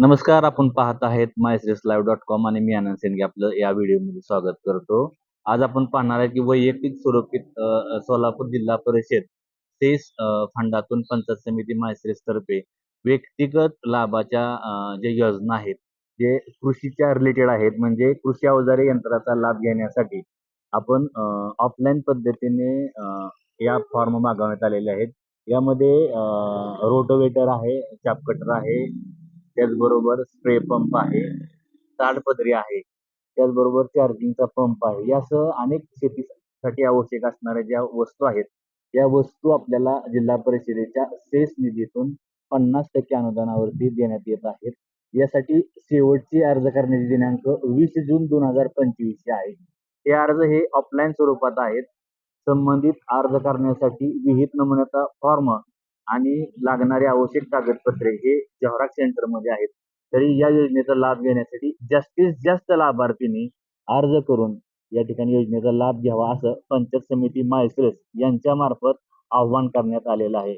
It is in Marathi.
नमस्कार आपण पाहत आहेत मायसेस लाईव्ह डॉट कॉम आणि मी आनंद सेनगे आपलं या व्हिडिओमध्ये स्वागत करतो. आज आपण पाहणार आहे की वैयक्तिक स्वरूपित सोलापूर जिल्हा परिषद सेस फंडातून पंचायत समिती मायसेस तर्फे व्यक्तिगत लाभाच्या ज्या जे योजना आहेत जे कृषीच्या रिलेटेड आहेत म्हणजे कृषी अवजारे यंत्राचा लाभ घेण्यासाठी आपण ऑफलाईन पद्धतीने या फॉर्म मागवण्यात आलेले आहेत. यामध्ये रोटोवेटर आहे चापकटर आहे त्याचबरोबर स्प्रे पंप आहे ताडपदरी आहे त्याचबरोबर चार्जिंगचा पंप आहे. यासह अनेक शेतीसाठी आवश्यक असणाऱ्या ज्या वस्तू आहेत या वस्तू आपल्याला जिल्हा परिषदेच्या सेस निधीतून पन्नास टक्के अनुदानावरती देण्यात येत आहेत. यासाठी शेवटची अर्ज करण्याचे दिनांक वीस जून दोन हजार पंचवीस आहे. हे अर्ज हे ऑफलाईन स्वरूपात आहेत. संबंधित अर्ज करण्यासाठी विहित नमुन्याचा फॉर्म आणि लागणारी आवश्यक कागदपत्रे हे जव्हाराक सेंटरमध्ये आहेत. तरी या योजनेचा लाभ घेण्यासाठी जास्तीत जास्त लाभार्थींनी अर्ज करून या ठिकाणी योजनेचा लाभ घ्यावा असं पंचायत समिती माळशिरस यांच्या मार्फत आव्हान करण्यात आलेलं आहे.